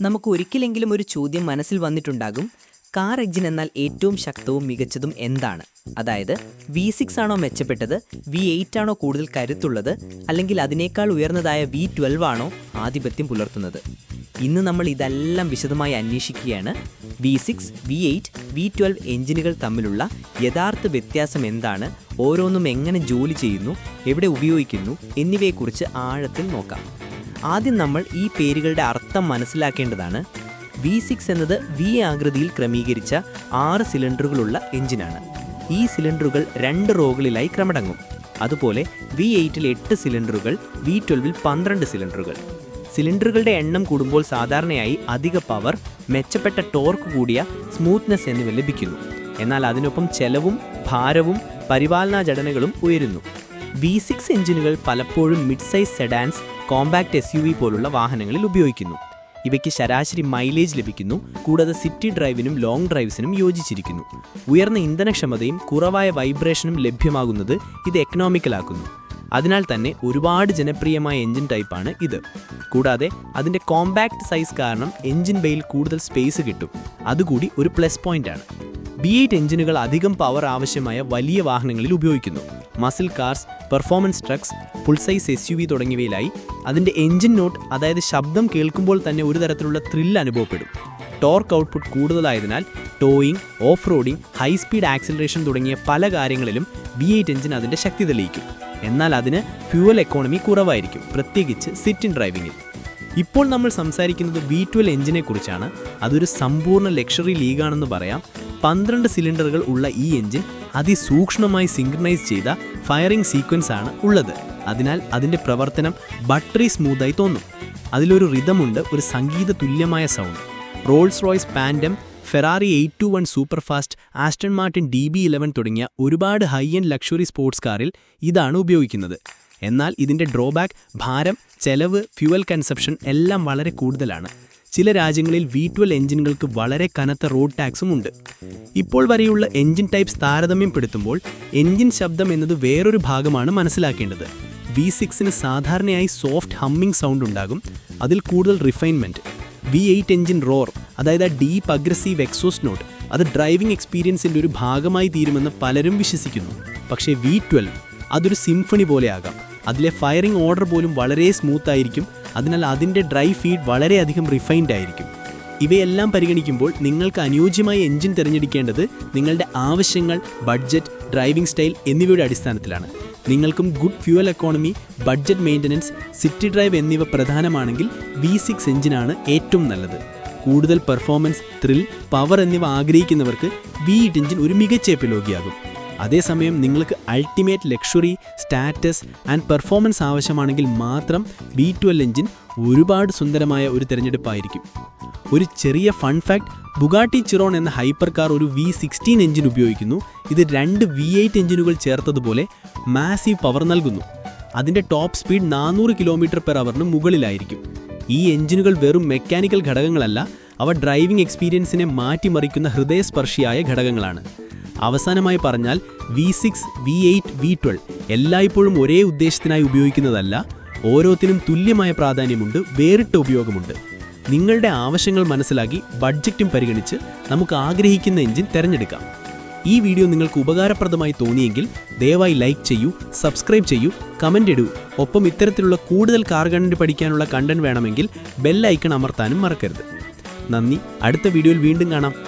നമുക്ക് ഒരിക്കലെങ്കിലും ഒരു ചോദ്യം മനസ്സിൽ വന്നിട്ടുണ്ടാകും. കാർ എഞ്ചിൻ എന്നാൽ ഏറ്റവും ശക്തവും മികച്ചതും എന്താണ്? അതായത് വി സിക്സ് ആണോ മെച്ചപ്പെട്ടത് വി എയ്റ്റ് ആണോ കൂടുതൽ കരുത്തുള്ളത് അല്ലെങ്കിൽ അതിനേക്കാൾ ഉയർന്നതായ വി ട്വൽവ് ആണോ ആധിപത്യം പുലർത്തുന്നത്? ഇന്ന് നമ്മൾ ഇതെല്ലാം വിശദമായി അന്വേഷിക്കുകയാണ്. V six V eight V twelve എഞ്ചിനുകൾ തമ്മിലുള്ള യഥാർത്ഥ വ്യത്യാസം എന്താണ്? ഓരോന്നും എങ്ങനെ ജോലി ചെയ്യുന്നു? എവിടെ ഉപയോഗിക്കുന്നു? എന്നിവയെക്കുറിച്ച് ആഴത്തിൽ നോക്കാം. ആദ്യം നമ്മൾ ഈ പേരുകളുടെ അർത്ഥം മനസ്സിലാക്കേണ്ടതാണ്. വി സിക്സ് എന്നത് വി ആകൃതിയിൽ ക്രമീകരിച്ച ആറ് സിലിണ്ടറുകളുള്ള എഞ്ചിനാണ്. ഈ സിലിണ്ടറുകൾ രണ്ട് റോകളിലായി ക്രമടങ്ങും. അതുപോലെ വി എയ്റ്റിൽ എട്ട് സിലിണ്ടറുകൾ വി ട്വൽവിൽ പന്ത്രണ്ട് സിലിണ്ടറുകൾ. സിലിണ്ടറുകളുടെ എണ്ണം കൂടുമ്പോൾ സാധാരണയായി അധിക പവർ മെച്ചപ്പെട്ട ടോർക്ക് കൂടിയ സ്മൂത്ത്നെസ് എന്നിവ ലഭിക്കുന്നു. എന്നാൽ അതിനൊപ്പം ചെലവും ഭാരവും പരിപാലനാ ജടനകളും ഉയരുന്നു. വി സിക്സ് എഞ്ചിനുകൾ പലപ്പോഴും mid size sedans compact S U V പോലുള്ള വാഹനങ്ങളിൽ ഉപയോഗിക്കുന്നു. ഇവയ്ക്ക് ശരാശരി മൈലേജ് ലഭിക്കുന്നു കൂടാതെ സിറ്റി ഡ്രൈവിനും ലോങ് ഡ്രൈവ്സിനും യോജിച്ചിരിക്കുന്നു. ഉയർന്ന ഇന്ധനക്ഷമതയും കുറവായ വൈബ്രേഷനും ലഭ്യമാകുന്നത് ഇത് എക്കണോമിക്കലാക്കുന്നു അതിനാൽ തന്നെ ഒരുപാട് ജനപ്രിയമായ എഞ്ചിൻ ടൈപ്പാണ് ഇത്. കൂടാതെ അതിന്റെ കോമ്പാക്ട് സൈസ് കാരണം എഞ്ചിൻ ബെയിൽ കൂടുതൽ സ്പേസ് കിട്ടും. അതുകൂടി ഒരു പ്ലസ് പോയിന്റാണ് ബി എയ്റ്റ് എഞ്ചിനുകൾ അധികം പവർ ആവശ്യമായ വലിയ വാഹനങ്ങളിൽ ഉപയോഗിക്കുന്നു. Muscle cars performance trucks full size S U V തുടങ്ങിയവയിലായി അതിന്റെ എഞ്ചിൻ നോട്ട് അതായത് ശബ്ദം കേൾക്കുമ്പോൾ തന്നെ ഒരു തരത്തിലുള്ള ത്രില്ല് അനുഭവപ്പെടും. ടോർക്ക് ഔട്ട്പുട്ട് കൂടുതലായതിനാൽ towing off roading high speed acceleration തുടങ്ങിയ പല കാര്യങ്ങളിലും വി എയ്റ്റ് എഞ്ചിൻ അതിന്റെ ശക്തി തെളിയിക്കും. എന്നാൽ അതിന് ഫ്യൂവൽ എക്കോണമി കുറവായിരിക്കും പ്രത്യേകിച്ച് സിറ്റ് ഇൻ ഡ്രൈവിംഗിൽ ഇപ്പോൾ നമ്മൾ സംസാരിക്കുന്നത് വി ട്വൽവ് എഞ്ചിനെ കുറിച്ചാണ്. അതൊരു സമ്പൂർണ ലക്ഷറി ലീഗാണെന്ന് പറയാം. പന്ത്രണ്ട് സിലിണ്ടറുകൾ ഉള്ള ഈ എഞ്ചിൻ അതിസൂക്ഷ്മമായി സിങ്ക്രണൈസ് ചെയ്ത ഫയറിംഗ് സീക്വൻസ് ആണ് ഉള്ളത്. അതിനാൽ അതിന്റെ പ്രവർത്തനം ബട്ടറി സ്മൂത്തായി തോന്നും. അതിലൊരു റിതമുണ്ട് ഒരു സംഗീത തുല്യമായ sound Rolls Royce Phantom Ferrari eight two one super fast Aston Martin D B eleven തുടങ്ങിയ ഒരുപാട് ഹൈ എൻഡ് ലക്ഷറി സ്പോർട്സ് കാറിൽ ഇതാണ് ഉപയോഗിക്കുന്നത്. എന്നാൽ ഇതിന്റെ ഡ്രോബാക്ക് ഭാരം ചെലവ് ഫ്യുവൽ കൺസപ്ഷൻ എല്ലാം വളരെ കൂടുതലാണ്. ചില രാജ്യങ്ങളിൽ വി ട്വൽവ് എഞ്ചിനുകൾക്ക് വളരെ കനത്ത റോഡ് ടാക്സും ഉണ്ട്. ഇപ്പോൾ വരെയുള്ള എഞ്ചിൻ ടൈപ്സ് താരതമ്യപ്പെടുത്തുമ്പോൾ എഞ്ചിൻ ശബ്ദം എന്നത് വേറൊരു ഭാഗമാണ് മനസ്സിലാക്കേണ്ടത്. വി സിക്സിന് സാധാരണയായി സോഫ്റ്റ് ഹമ്മിങ് സൗണ്ട് ഉണ്ടാകും. അതിൽ കൂടുതൽ refinement V eight engine roar അതായത് ഡീപ്പ് അഗ്രസീവ് എക്സോസ് നോട്ട് അത് ഡ്രൈവിംഗ് എക്സ്പീരിയൻസിന്റെ ഒരു ഭാഗമായി തീരുമെന്ന് പലരും വിശ്വസിക്കുന്നു. പക്ഷേ വി ട്വൽവ് അതൊരു സിംഫണി പോലെയാകാം അതിലെ ഫയറിംഗ് ഓർഡർ പോലും വളരെ സ്മൂത്ത് ആയിരിക്കും. അതിനാൽ അതിന്റെ ഡ്രൈ ഫീഡ് വളരെയധികം റിഫൈൻഡ് ആയിരിക്കും. ഇവയെല്ലാം പരിഗണിക്കുമ്പോൾ നിങ്ങൾക്ക് അനുയോജ്യമായ എഞ്ചിൻ തിരഞ്ഞെടുക്കേണ്ടത് നിങ്ങളുടെ ആവശ്യങ്ങൾ ബഡ്ജറ്റ് ഡ്രൈവിംഗ് സ്റ്റൈൽ എന്നിവയുടെ അടിസ്ഥാനത്തിലാണ്. നിങ്ങൾക്കും good fuel economy budget maintenance city drive എന്നിവ പ്രധാനമാണെങ്കിൽ വി സിക്സ് എഞ്ചിനാണ് ഏറ്റവും നല്ലത്. കൂടുതൽ പെർഫോമൻസ് ത്രിൽ പവർ എന്നിവ ആഗ്രഹിക്കുന്നവർക്ക് വി എയ്റ്റ് എഞ്ചിൻ ഒരു മികച്ച എപ്പിലോഗിയാകും. അതേസമയം നിങ്ങൾക്ക് ultimate luxury status and performance ആവശ്യമാണെങ്കിൽ മാത്രം ബി ട്വൽവ് എഞ്ചിൻ ഒരുപാട് സുന്ദരമായ ഒരു തിരഞ്ഞെടുപ്പായിരിക്കും. ഒരു ചെറിയ ഫൺ ഫാക്ട് ബുഗാട്ടി ചിറോൺ എന്ന ഹൈപ്പർ കാർ ഒരു വി സിക്സ്റ്റീൻ എഞ്ചിൻ ഉപയോഗിക്കുന്നു. ഇത് രണ്ട് വി എയ്റ്റ് എഞ്ചിനുകൾ ചേർത്തതുപോലെ മാസീവ് പവർ നൽകുന്നു. അതിന്റെ ടോപ്പ് സ്പീഡ് നാനൂറ് കിലോമീറ്റർ പെർ അവറിന് മുകളിലായിരിക്കും. ഈ എഞ്ചിനുകൾ വെറും മെക്കാനിക്കൽ ഘടകങ്ങളല്ല അവ ഡ്രൈവിംഗ് എക്സ്പീരിയൻസിനെ മാറ്റിമറിക്കുന്ന ഹൃദയസ്പർശിയായ ഘടകങ്ങളാണ്. അവസാനമായി പറഞ്ഞാൽ V six V eight V twelve എല്ലായ്പ്പോഴും ഒരേ ഉദ്ദേശത്തിനായി ഉപയോഗിക്കുന്നതല്ല ഓരോത്തിനും തുല്യമായ പ്രാധാന്യമുണ്ട് വേറിട്ട ഉപയോഗമുണ്ട്. നിങ്ങളുടെ ആവശ്യങ്ങൾ മനസ്സിലാക്കി ബഡ്ജറ്റും പരിഗണിച്ച് നമുക്ക് ആഗ്രഹിക്കുന്ന എഞ്ചിൻ തിരഞ്ഞെടുക്കാം. ഈ വീഡിയോ നിങ്ങൾക്ക് ഉപകാരപ്രദമായി തോന്നിയെങ്കിൽ ദയവായി ലൈക്ക് ചെയ്യൂ സബ്സ്ക്രൈബ് ചെയ്യൂ കമന്റ് ഇടൂ. ഒപ്പം ഇത്തരത്തിലുള്ള കൂടുതൽ കാർ പഠിക്കാനുള്ള കണ്ടന്റ് വേണമെങ്കിൽ ബെൽ ഐക്കൺ അമർത്താനും മറക്കരുത്. നന്ദി അടുത്ത വീഡിയോയിൽ വീണ്ടും കാണാം.